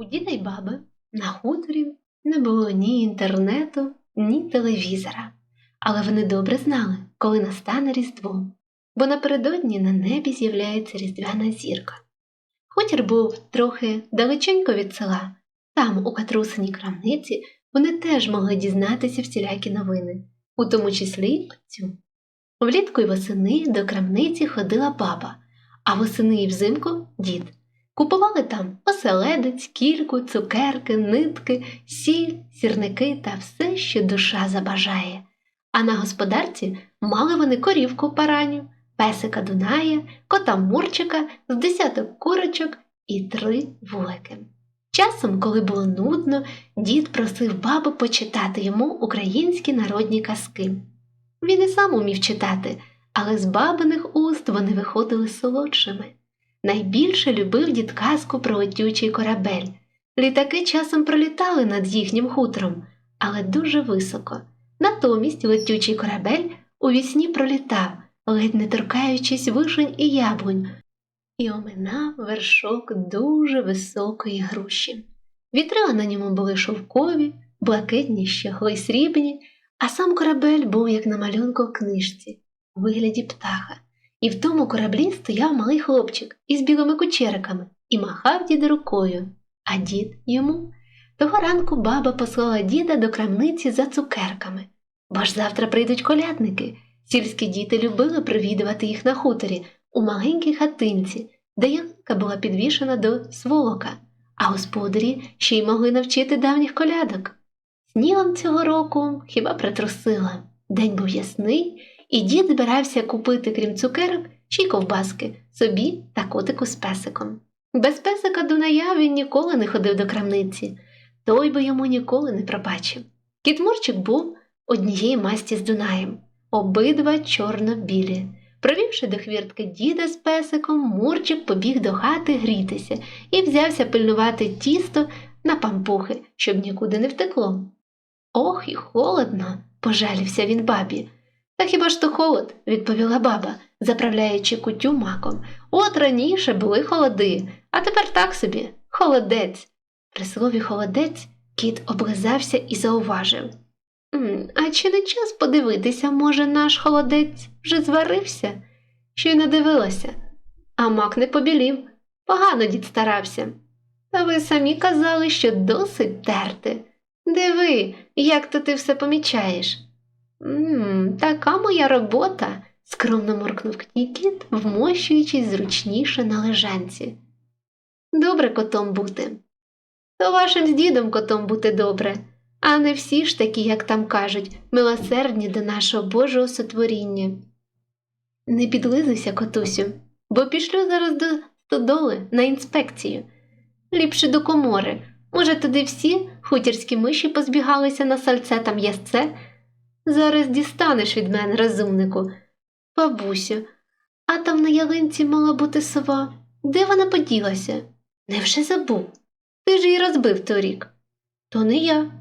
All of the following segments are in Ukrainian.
У діда й баби на хуторі не було ні інтернету, ні телевізора, але вони добре знали, коли настане Різдво, бо напередодні на небі з'являється різдвяна зірка. Хутір був трохи далеченько від села, там, у катрусиній крамниці, вони теж могли дізнатися всілякі новини, у тому числі оцю. Влітку й восени до крамниці ходила баба, а восени і взимку дід. Купували там оселедець, кільку, цукерки, нитки, сіль, сірники та все, що душа забажає. А на господарці мали вони корівку параню, песика Дуная, кота Мурчика з десяток курочок і три вулики. Часом, коли було нудно, дід просив бабу почитати йому українські народні казки. Він і сам умів читати, але з бабиних уст вони виходили солодшими. Найбільше любив дід казку про летючий корабель. Літаки часом пролітали над їхнім хутором, але дуже високо. Натомість летючий корабель у вісні пролітав, ледь не торкаючись вишень і яблунь, і оминав вершок дуже високої груші. Вітрила на ньому були шовкові, блакитні, щегли срібні, а сам корабель був як на малюнку в книжці, у вигляді птаха. І в тому кораблі стояв малий хлопчик із білими кучериками і махав діда рукою, а дід йому. Того ранку баба послала діда до крамниці за цукерками, бо ж завтра прийдуть колядники. Сільські діти любили привідувати їх на хуторі у маленькій хатинці, де ялинка була підвішена до сволока, а господарі ще й могли навчити давніх колядок. Снігом цього року хіба притрусила. День був ясний, і дід збирався купити, крім цукерок, ще й ковбаски собі та котику з песиком. Без песика Дуная він ніколи не ходив до крамниці, той би йому ніколи не пробачив. Кіт Мурчик був однієї масті з Дунаєм, обидва чорно-білі. Провівши до хвіртки діда з песиком, Мурчик побіг до хати грітися і взявся пильнувати тісто на пампухи, щоб нікуди не втекло. Ох, і холодно, пожалівся він бабі. Та хіба ж то холод, відповіла баба, заправляючи кутю маком. От раніше були холоди, а тепер так собі холодець. При слові холодець кіт облизався і зауважив. А чи не час подивитися, може, наш холодець вже зварився? Що й не дивилася. А мак не побілів, погано дід старався. Та ви самі казали, що досить терти. Диви, як то ти все помічаєш. «М, Така моя робота, скромно моркнув кіт, вмощуючись зручніше на лежанці. Добре котом бути. То вашим з дідом котом бути добре, а не всі ж такі, як там кажуть, милосердні до нашого Божого сотворіння. Не підлизуйся, котусю, бо пішлю зараз до стодоли на інспекцію. Ліпше до комори. Може, туди всі хутірські миші позбігалися на сальце та м'ясце. Зараз дістанеш від мене, розумнику. Бабусю, а там на ялинці мала бути сова. Де вона поділася? Невже забув? Ти ж її розбив торік. То не я.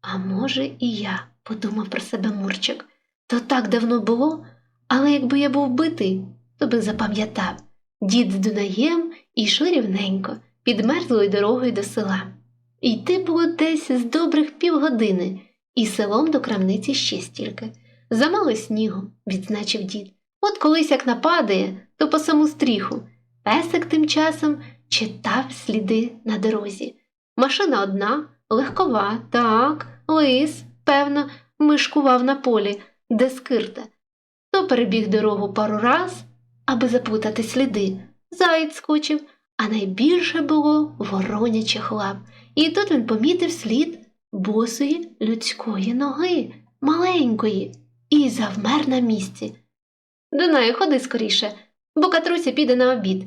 А може, і я, подумав про себе Мурчик. То так давно було, але якби я був битий, то би запам'ятав. Дід з Дунаєм йшли рівненько, підмерзлою дорогою до села. Йти було десь з добрих півгодини, і селом до крамниці ще стільки. Замало снігу, відзначив дід. От колись як нападає, то по саму стріху. Песик тим часом читав сліди на дорозі. Машина одна, легкова, так, лис, певно, мишкував на полі, де скирта. То перебіг дорогу пару раз, аби заплутати сліди. Заєць скочив, а найбільше було воронячих лап. І тут він помітив слід босої людської ноги, маленької, і завмер на місці. Дунаю, ходи скоріше, бо Катруся піде на обід.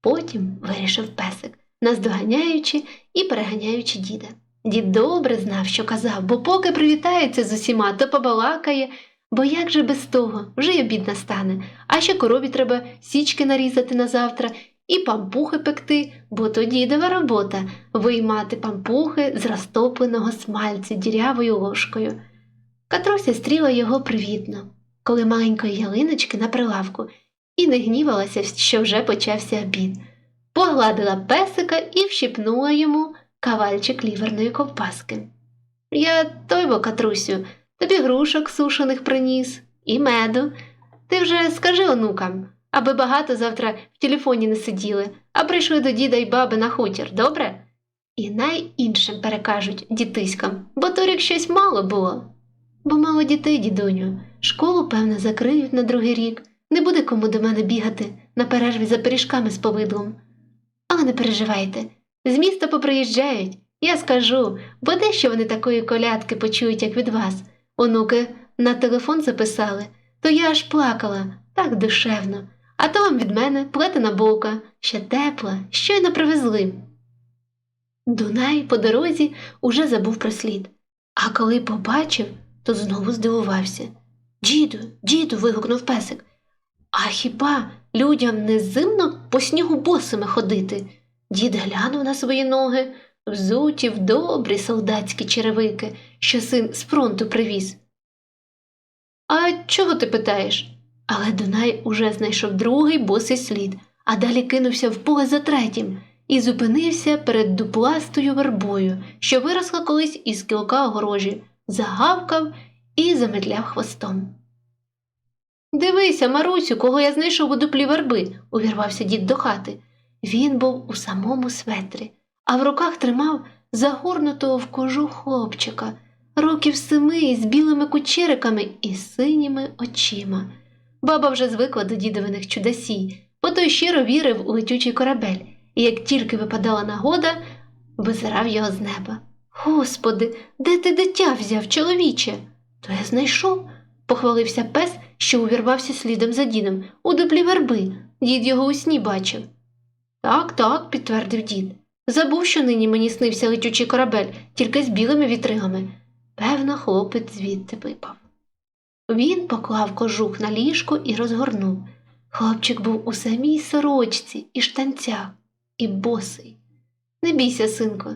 Потім вирішив песик, наздоганяючи і переганяючи діда. Дід добре знав, що казав, бо поки привітається з усіма, то побалакає, бо як же без того, вже й обід настане, а ще корові треба січки нарізати на завтра і пампухи пекти, бо то дідова робота виймати пампухи з розтопленого смальця дірявою ложкою. Катруся стріла його привітно, коли маленької ялиночки на прилавку, і не гнівалася, що вже почався обід. погладила песика і вщипнула йому кавальчик ліверної ковбаски. Я той бо, Катрусю, тобі грушок сушених приніс і меду. Ти вже скажи онукам, аби багато завтра в телефоні не сиділи, а прийшли до діда й баби на хутір, добре? І най іншим перекажуть дітиськам, бо торік щось мало було. Бо мало дітей, дідуню, школу, певно, закриють на другий рік, не буде кому до мене бігати на перерві за пиріжками з повидлом. Але не переживайте, з міста поприїжджають, я скажу, бо дещо вони такої колядки почують, як від вас. Онуки на телефон записали, то я аж плакала, так душевно, а то вам від мене плетена булка, ще тепла, щойно привезли. Дунай по дорозі уже забув про слід, а коли побачив, то знову здивувався. Діду, діду. вигукнув песик. А хіба людям не зимно по снігу босими ходити? Дід глянув на свої ноги, взуті в добрі солдатські черевики, що син з фронту привіз. А чого ти питаєш? Але Дунай уже знайшов другий босий слід, а далі кинувся в поле за третім і зупинився перед дупластою вербою, що виросла колись із кілка огорожі, загавкав і заметляв хвостом. Дивися, Марусю, кого я знайшов у дуплі верби, увірвався дід до хати. Він був у самому светрі, а в руках тримав загорнутого в кожу хлопчика, років семи з білими кучериками і синіми очима. Баба вже звикла до дідовиних чудасій, бо той щиро вірив у летючий корабель, і як тільки випадала нагода, визирав його з неба. Господи, де ти дитя взяв, чоловіче? То я знайшов, похвалився пес, що увірвався слідом за дідом у дуплі верби. Дід його у сні бачив. Так, так, підтвердив дід. Забув, що нині мені снився летючий корабель, тільки з білими вітригами. Певно, хлопець звідти випав. Він поклав кожух на ліжко і розгорнув. Хлопчик був у самій сорочці і штанцях, і босий. Не бійся, синку,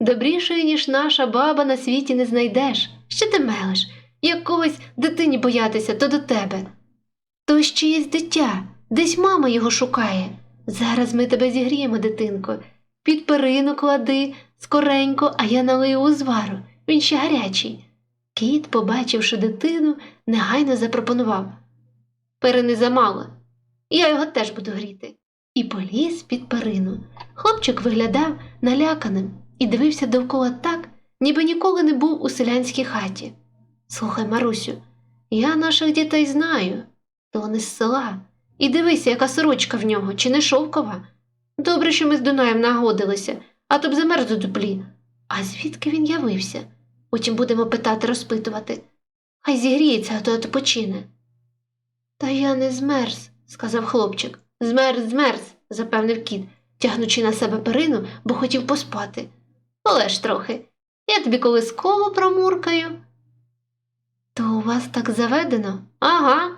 добрішої, ніж наша баба на світі не знайдеш. Що ти мелиш? Як когось дитині боятися, то до тебе. То ще є дитя, десь мама його шукає. Зараз ми тебе зігріємо, дитинко. Під перину клади скоренько, а я налию узвару. Він ще гарячий. Кіт, побачивши дитину, негайно запропонував Перини замало, я його теж буду гріти. І поліз під перину. Хлопчик виглядав наляканим і дивився довкола так, ніби ніколи не був у селянській хаті. Слухай, Марусю, я наших дітей знаю, то вони з села. І дивися, яка сорочка в нього, чи не шовкова. Добре, що ми з Дунаєм нагодилися, а то б замерз у дуплі. А звідки він явився? Потім будемо питати, розпитувати. Хай зігріється, а то відпочине. Та я не змерз, сказав хлопчик. Змерз, змерз, запевнив кіт, тягнучи на себе перину, бо хотів поспати. Полеж трохи. Я тобі колисково промуркаю. То у вас так заведено? Ага.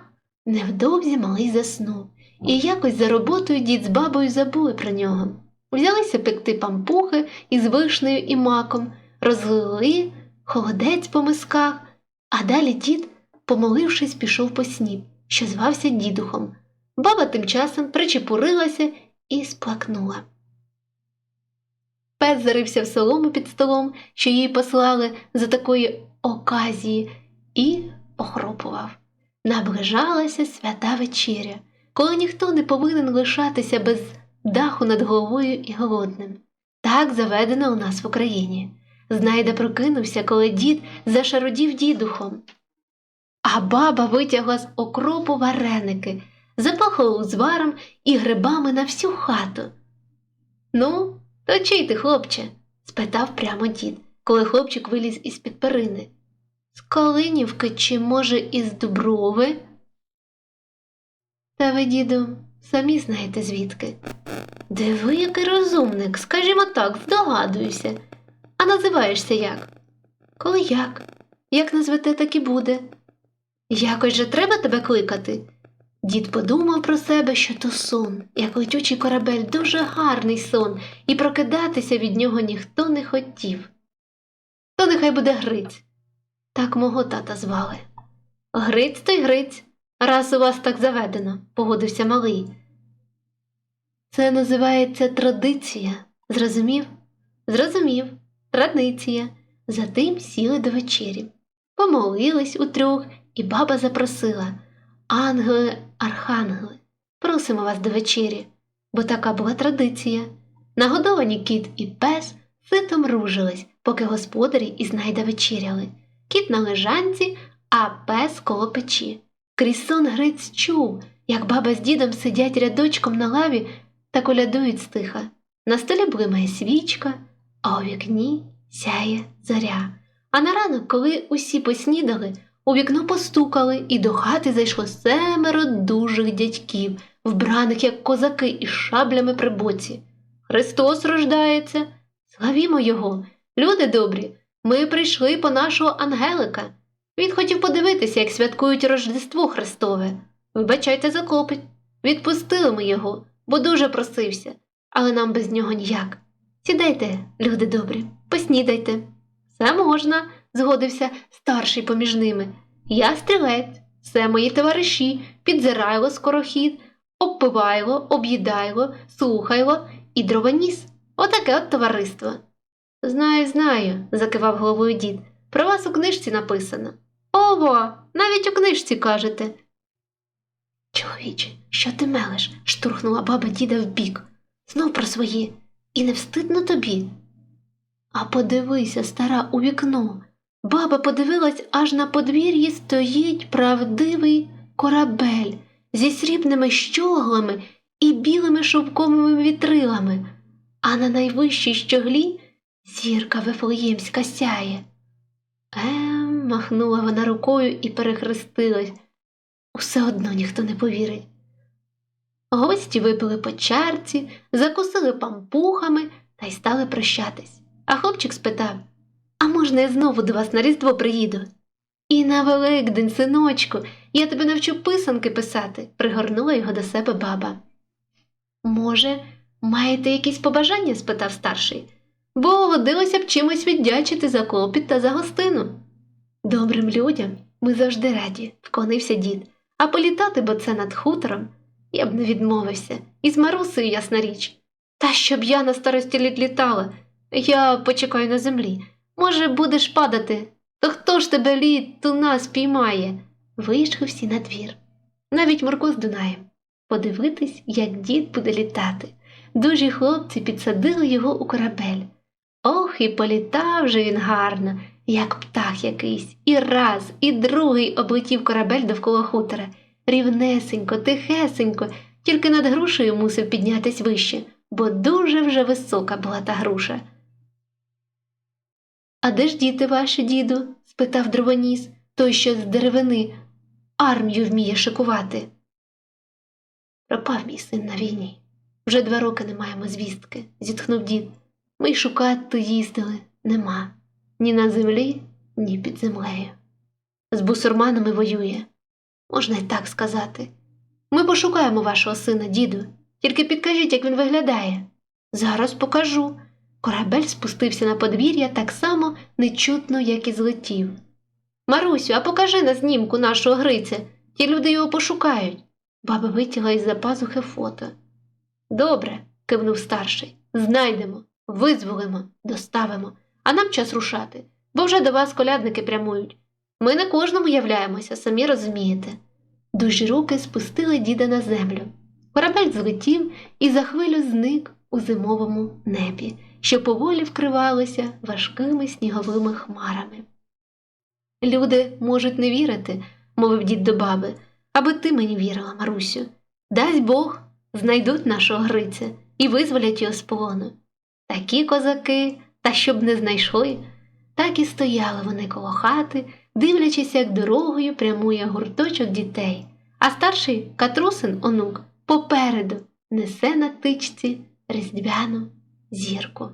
Невдовзі малий заснув, і якось за роботою дід з бабою забули про нього. Взялися пекти пампухи із вишнею і маком, розлили холодець по мисках, а далі дід, помолившись, пішов по сніп, що звався дідухом. Баба тим часом причепурилася і сплакнула. Пес зарився в солому під столом, що їй послали за такої оказії, і охропував. Наближалася свята вечеря, коли ніхто не повинен лишатися без даху над головою і голодним. Так заведено у нас в Україні. Знайда прокинувся, коли дід зашародів дідухом. А баба витягла з окропу вареники, запахала узваром і грибами на всю хату. Ну, то чий ти, хлопче? спитав прямо дід, коли хлопчик виліз із під перини. З Калинівки чи, може, із Дуброви? Та ви, діду, самі знаєте звідки. Диви, який розумник, скажімо так, здогадуюся. А називаєшся як? Коли як? Як назвете, так і буде. Якось же треба тебе кликати. Дід подумав про себе, що то сон, як летючий корабель, дуже гарний сон, і прокидатися від нього ніхто не хотів. То нехай буде Гриць. Так мого тата звали. Гриць то й Гриць, раз у вас так заведено, погодився малий. Це називається традиція. Зрозумів? Зрозумів. Традиція. Затим сіли до вечері. Помолились утрьох, і баба запросила Ангели, архангели, просимо вас до вечері, бо така була традиція. Нагодовані кіт і пес ситом ружились, поки господарі із найда вечеряли. Кіт на лежанці, а пес коло печі. Крізь сон Гриць чув, як баба з дідом сидять рядочком на лаві та колядують стиха. На столі блимає свічка, а у вікні сяє зоря. А на ранок, коли усі поснідали, у вікно постукали, і до хати зайшло семеро дужих дядьків, вбраних, як козаки, із шаблями при боці. Христос рождається. Славімо Його! Люди добрі, ми прийшли по нашого Ангелика. Він хотів подивитися, як святкують Рождество Христове. Вибачайте за клопіт. Відпустили ми його, бо дуже просився, але нам без нього ніяк. Сідайте, люди добрі, поснідайте. Все можна, згодився старший поміж ними. Я стрілець, все мої товариші, підзирайло скорохід, обпивайло, об'їдайло, слухайло і дрованіс. Отаке от товариство. Знаю, знаю, закивав головою дід. Про вас у книжці написано. Ого, навіть у книжці кажете. Чоловіче, що ти мелеш? штурхнула баба діда вбік. Знов про своє, і не встидно тобі. А подивися, стара, у вікно. Баба подивилась, аж на подвір'ї стоїть правдивий корабель зі срібними щоглами і білими шовковими вітрилами, а на найвищій щоглі зірка Вифлеємська сяє. Ем, махнула вона рукою і перехрестилась. Усе одно ніхто не повірить. Гості випили по чарці, закусили пампухами та й стали прощатись. А хлопчик спитав А можна я знову до вас на Різдво приїду? І на Великдень, синочку, я тебе навчу писанки писати, пригорнула його до себе баба. Може, маєте якісь побажання? спитав старший, бо годилося б чимось віддячити за клопіт та за гостину. Добрим людям ми завжди раді, вклонився дід, а політати, бо це над хутором, я б не відмовився, і з Марусею, ясна річ. Та щоб я на старості літ літала, я почекаю на землі. Може, будеш падати, то хто ж тебе літ ту нас піймає? Вийшли всі на двір. Навіть Мурко з Дунаєм. Подивитись, як дід буде літати. Дужі хлопці підсадили його у корабель. Ох, і політав же він гарно, як птах якийсь, і раз, і другий облетів корабель довкола хутора. Рівнесенько, тихесенько, тільки над грушею мусив піднятись вище, бо дуже вже висока була та груша. А де ж діти ваші, діду? спитав дровоніс, той, що з деревини армію вміє шикувати. Пропав мій син на війні. Вже два роки не маємо звістки, зітхнув дід. Ми й шукати їздили нема ні на землі, ні під землею. З бусурманами воює, можна й так сказати. Ми пошукаємо вашого сина, діду, тільки підкажіть, як він виглядає. Зараз покажу. Корабель спустився на подвір'я так само нечутно, як і злетів. Марусю, а покажи на знімку нашого Гриця, ті люди його пошукають. Баба витягла із за пазухи фото. Добре, кивнув старший. Знайдемо, визволимо, доставимо, а нам час рушати, бо вже до вас колядники прямують. Ми не кожному являємося, самі розумієте. Дужі руки спустили діда на землю. Корабель злетів і за хвилю зник у зимовому небі, що поволі вкривалося важкими сніговими хмарами. Люди можуть не вірити, мовив дід до баби, аби ти мені вірила, Марусю. Дасть Бог, знайдуть нашого Гриця і визволять його з полону. Такі козаки, та щоб не знайшли, так і стояли вони коло хати, дивлячись, як дорогою прямує гурточок дітей, а старший катрусин онук попереду несе на тичці різдвяну зірку.